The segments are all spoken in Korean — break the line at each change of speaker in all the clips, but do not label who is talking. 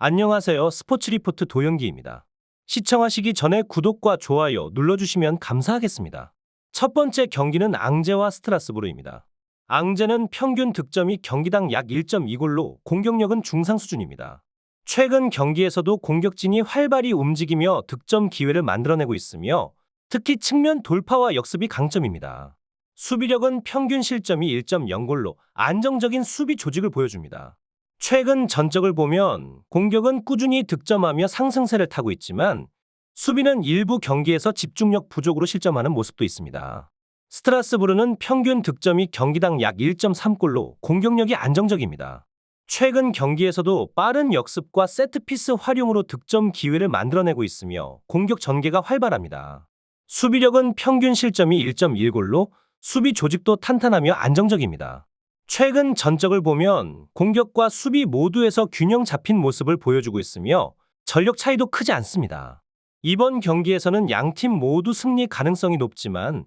안녕하세요. 스포츠 리포트 도영기입니다. 시청하시기 전에 구독과 좋아요 눌러주시면 감사하겠습니다. 첫 번째 경기는 앙제와 스트라스부르입니다. 앙제는 평균 득점이 경기당 약 1.2골로 공격력은 중상 수준입니다. 최근 경기에서도 공격진이 활발히 움직이며 득점 기회를 만들어내고 있으며 특히 측면 돌파와 역습이 강점입니다. 수비력은 평균 실점이 1.0골로 안정적인 수비 조직을 보여줍니다. 최근 전적을 보면 공격은 꾸준히 득점하며 상승세를 타고 있지만 수비는 일부 경기에서 집중력 부족으로 실점하는 모습도 있습니다. 스트라스부르는 평균 득점이 경기당 약 1.3골로 공격력이 안정적입니다. 최근 경기에서도 빠른 역습과 세트피스 활용으로 득점 기회를 만들어내고 있으며 공격 전개가 활발합니다. 수비력은 평균 실점이 1.1골로 수비 조직도 탄탄하며 안정적입니다. 최근 전적을 보면 공격과 수비 모두에서 균형 잡힌 모습을 보여주고 있으며 전력 차이도 크지 않습니다. 이번 경기에서는 양팀 모두 승리 가능성이 높지만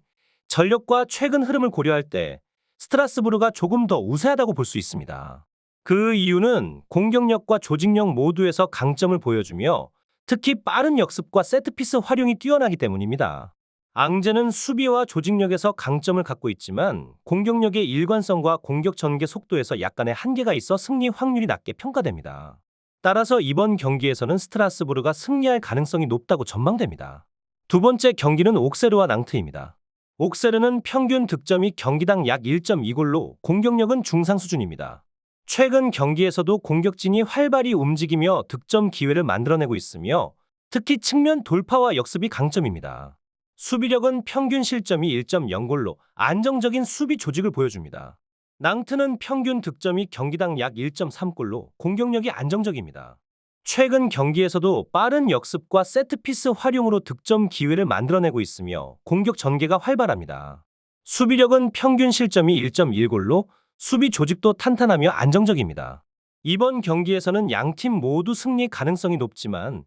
전력과 최근 흐름을 고려할 때 스트라스부르가 조금 더 우세하다고 볼 수 있습니다. 그 이유는 공격력과 조직력 모두에서 강점을 보여주며 특히 빠른 역습과 세트피스 활용이 뛰어나기 때문입니다. 앙제는 수비와 조직력에서 강점을 갖고 있지만 공격력의 일관성과 공격 전개 속도에서 약간의 한계가 있어 승리 확률이 낮게 평가됩니다. 따라서 이번 경기에서는 스트라스부르가 승리할 가능성이 높다고 전망됩니다. 두 번째 경기는 옥세르와 낭트입니다. 옥세르는 평균 득점이 경기당 약 1.2골로 공격력은 중상 수준입니다. 최근 경기에서도 공격진이 활발히 움직이며 득점 기회를 만들어내고 있으며 특히 측면 돌파와 역습이 강점입니다. 수비력은 평균 실점이 1.0골로 안정적인 수비 조직을 보여줍니다. 낭트는 평균 득점이 경기당 약 1.3골로 공격력이 안정적입니다. 최근 경기에서도 빠른 역습과 세트피스 활용으로 득점 기회를 만들어내고 있으며 공격 전개가 활발합니다. 수비력은 평균 실점이 1.1골로 수비 조직도 탄탄하며 안정적입니다. 이번 경기에서는 양 팀 모두 승리 가능성이 높지만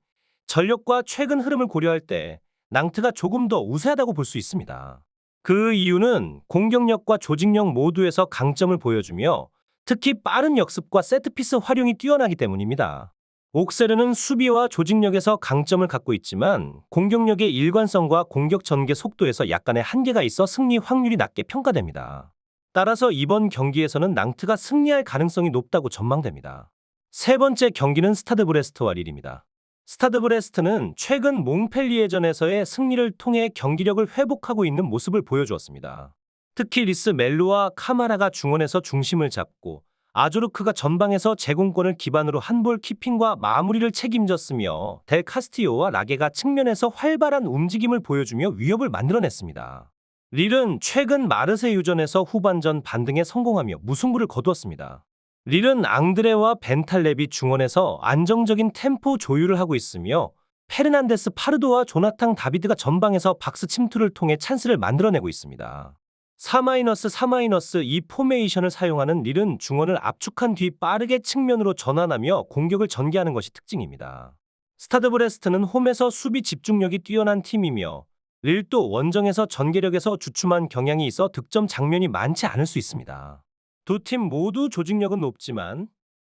전력과 최근 흐름을 고려할 때 낭트가 조금 더 우세하다고 볼 수 있습니다. 그 이유는 공격력과 조직력 모두에서 강점을 보여주며 특히 빠른 역습과 세트피스 활용이 뛰어나기 때문입니다. 옥세르는 수비와 조직력에서 강점을 갖고 있지만 공격력의 일관성과 공격 전개 속도에서 약간의 한계가 있어 승리 확률이 낮게 평가됩니다. 따라서 이번 경기에서는 낭트가 승리할 가능성이 높다고 전망됩니다. 세 번째 경기는 스타드 브레스트와 릴입니다. 스타드 브레스트는 최근 몽펠리에전에서의 승리를 통해 경기력을 회복하고 있는 모습을 보여주었습니다. 특히 리스 멜로와 카마라가 중원에서 중심을 잡고 아조르크가 전방에서 제공권을 기반으로 한볼 키핑과 마무리를 책임졌으며 델 카스티오와 라게가 측면에서 활발한 움직임을 보여주며 위협을 만들어냈습니다. 릴은 최근 마르세유전에서 후반전 반등에 성공하며 무승부를 거두었습니다. 릴은 앙드레와 벤탈레비 중원에서 안정적인 템포 조율을 하고 있으며 페르난데스 파르도와 조나탕 다비드가 전방에서 박스 침투를 통해 찬스를 만들어내고 있습니다. 4-4-2 포메이션을 사용하는 릴은 중원을 압축한 뒤 빠르게 측면으로 전환하며 공격을 전개하는 것이 특징입니다. 스타드 브레스트는 홈에서 수비 집중력이 뛰어난 팀이며 릴도 원정에서 전개력에서 주춤한 경향이 있어 득점 장면이 많지 않을 수 있습니다. 두 팀 모두 조직력은 높지만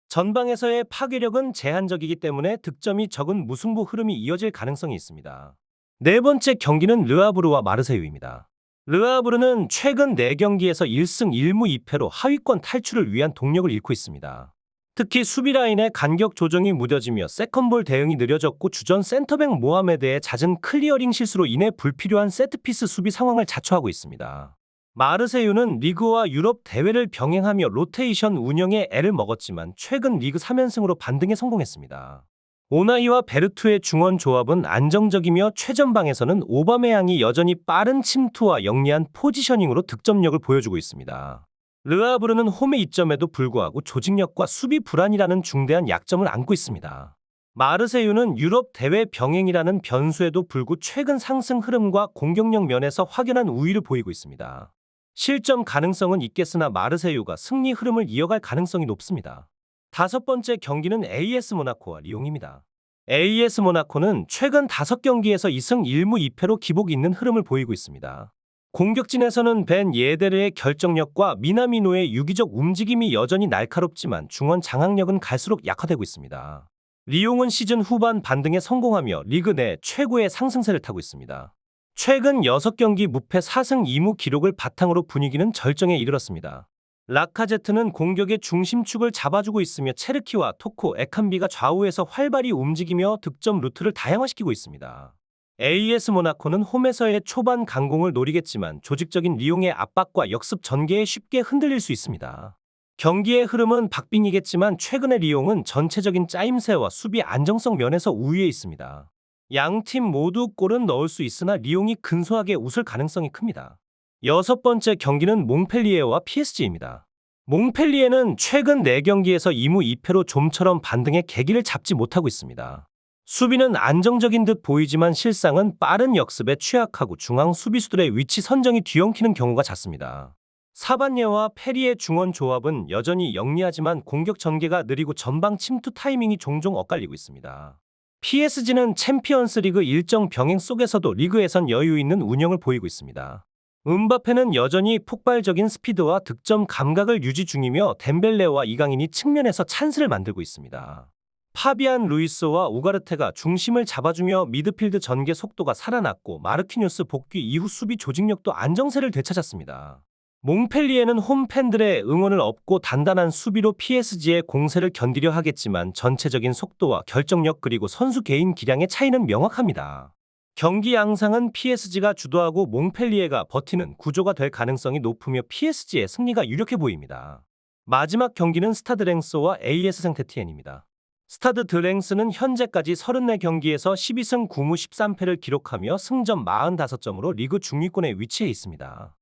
전방에서의 파괴력은 제한적이기 때문에 득점이 적은 무승부 흐름이 이어질 가능성이 있습니다. 네 번째 경기는 르아브르와 마르세유입니다. 르아브르는 최근 4경기에서 1승 1무 2패로 하위권 탈출을 위한 동력을 잃고 있습니다. 특히 수비 라인의 간격 조정이 무뎌지며 세컨볼 대응이 느려졌고 주전 센터백 모하메드의 잦은 클리어링 실수로 인해 불필요한 세트피스 수비 상황을 자초하고 있습니다. 마르세유는 리그와 유럽 대회를 병행하며 로테이션 운영에 애를 먹었지만 최근 리그 3연승으로 반등에 성공했습니다. 오나이와 베르투의 중원 조합은 안정적이며 최전방에서는 오바메양이 여전히 빠른 침투와 영리한 포지셔닝으로 득점력을 보여주고 있습니다. 르아브르는 홈의 이점에도 불구하고 조직력과 수비 불안이라는 중대한 약점을 안고 있습니다. 마르세유는 유럽 대회 병행이라는 변수에도 불구 최근 상승 흐름과 공격력 면에서 확연한 우위를 보이고 있습니다. 실점 가능성은 있겠으나 마르세유가 승리 흐름을 이어갈 가능성이 높습니다. 다섯 번째 경기는 AS 모나코와 리옹입니다. AS 모나코는 최근 5경기에서 2승 1무 2패로 기복 있는 흐름을 보이고 있습니다. 공격진에서는 벤 예데르의 결정력과 미나미노의 유기적 움직임이 여전히 날카롭지만 중원 장악력은 갈수록 약화되고 있습니다. 리용은 시즌 후반 반등에 성공하며 리그 내 최고의 상승세를 타고 있습니다. 최근 6경기 무패 4승 2무 기록을 바탕으로 분위기는 절정에 이르렀습니다. 라카제트는 공격의 중심축을 잡아주고 있으며 체르키와 토코, 에칸비가 좌우에서 활발히 움직이며 득점 루트를 다양화시키고 있습니다. AS 모나코는 홈에서의 초반 강공을 노리겠지만 조직적인 리용의 압박과 역습 전개에 쉽게 흔들릴 수 있습니다. 경기의 흐름은 박빙이겠지만 최근의 리용은 전체적인 짜임새와 수비 안정성 면에서 우위에 있습니다. 양팀 모두 골은 넣을 수 있으나 리용이 근소하게 웃을 가능성이 큽니다. 여섯 번째 경기는 몽펠리에와 PSG입니다. 몽펠리에는 최근 4경기에서 2무 2패로 좀처럼 반등의 계기를 잡지 못하고 있습니다. 수비는 안정적인 듯 보이지만 실상은 빠른 역습에 취약하고 중앙 수비수들의 위치 선정이 뒤엉키는 경우가 잦습니다. 사반예와 페리의 중원 조합은 여전히 영리하지만 공격 전개가 느리고 전방 침투 타이밍이 종종 엇갈리고 있습니다. PSG는 챔피언스 리그 일정 병행 속에서도 리그에선 여유 있는 운영을 보이고 있습니다. 음바페는 여전히 폭발적인 스피드와 득점 감각을 유지 중이며 덴벨레와 이강인이 측면에서 찬스를 만들고 있습니다. 파비안 루이스와 우가르테가 중심을 잡아주며 미드필드 전개 속도가 살아났고 마르키뉴스 복귀 이후 수비 조직력도 안정세를 되찾았습니다. 몽펠리에는 홈팬들의 응원을 얻고 단단한 수비로 PSG의 공세를 견디려 하겠지만 전체적인 속도와 결정력 그리고 선수 개인 기량의 차이는 명확합니다. 경기 양상은 PSG가 주도하고 몽펠리에가 버티는 구조가 될 가능성이 높으며 PSG의 승리가 유력해 보입니다. 마지막 경기는 스타드 랭스와 AS 생테티엔입니다. 스타드 드랭스는 현재까지 34경기에서 12승 9무 13패를 기록하며 승점 45점으로 리그 중위권에 위치해 있습니다.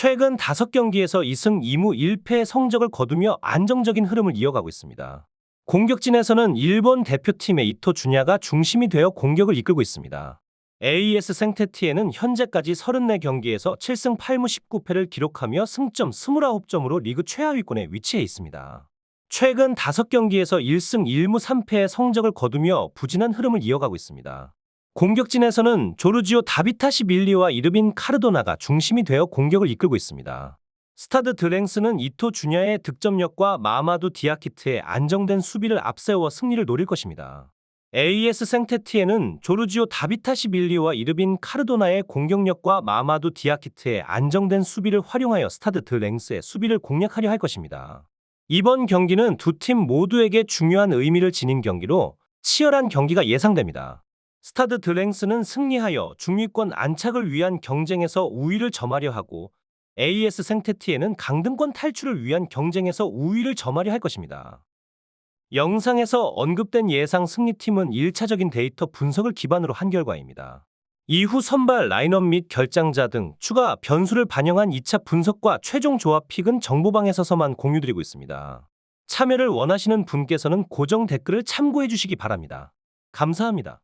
최근 5경기에서 2승 2무 1패의 성적을 거두며 안정적인 흐름을 이어가고 있습니다. 공격진에서는 일본 대표팀의 이토 주냐가 중심이 되어 공격을 이끌고 있습니다. AS 생테티에는 현재까지 34경기에서 7승 8무 19패를 기록하며 승점 29점으로 리그 최하위권에 위치해 있습니다. 최근 5경기에서 1승 1무 3패의 성적을 거두며 부진한 흐름을 이어가고 있습니다. 공격진에서는 조르지오 다비타시 밀리와 이르빈 카르도나가 중심이 되어 공격을 이끌고 있습니다. 스타드 드랭스는 이토 주냐의 득점력과 마마두 디아키트의 안정된 수비를 앞세워 승리를 노릴 것입니다. AS 생테티에는 조르지오 다비타시 밀리와 이르빈 카르도나의 공격력과 마마두 디아키트의 안정된 수비를 활용하여 스타드 드랭스의 수비를 공략하려 할 것입니다. 이번 경기는 두 팀 모두에게 중요한 의미를 지닌 경기로 치열한 경기가 예상됩니다. 스타드 드랭스는 승리하여 중위권 안착을 위한 경쟁에서 우위를 점하려 하고 AS 생테티에는 강등권 탈출을 위한 경쟁에서 우위를 점하려 할 것입니다. 영상에서 언급된 예상 승리팀은 1차적인 데이터 분석을 기반으로 한 결과입니다. 이후 선발 라인업 및 결장자 등 추가 변수를 반영한 2차 분석과 최종 조합 픽은 정보방에서만 공유드리고 있습니다. 참여를 원하시는 분께서는 고정 댓글을 참고해 주시기 바랍니다. 감사합니다.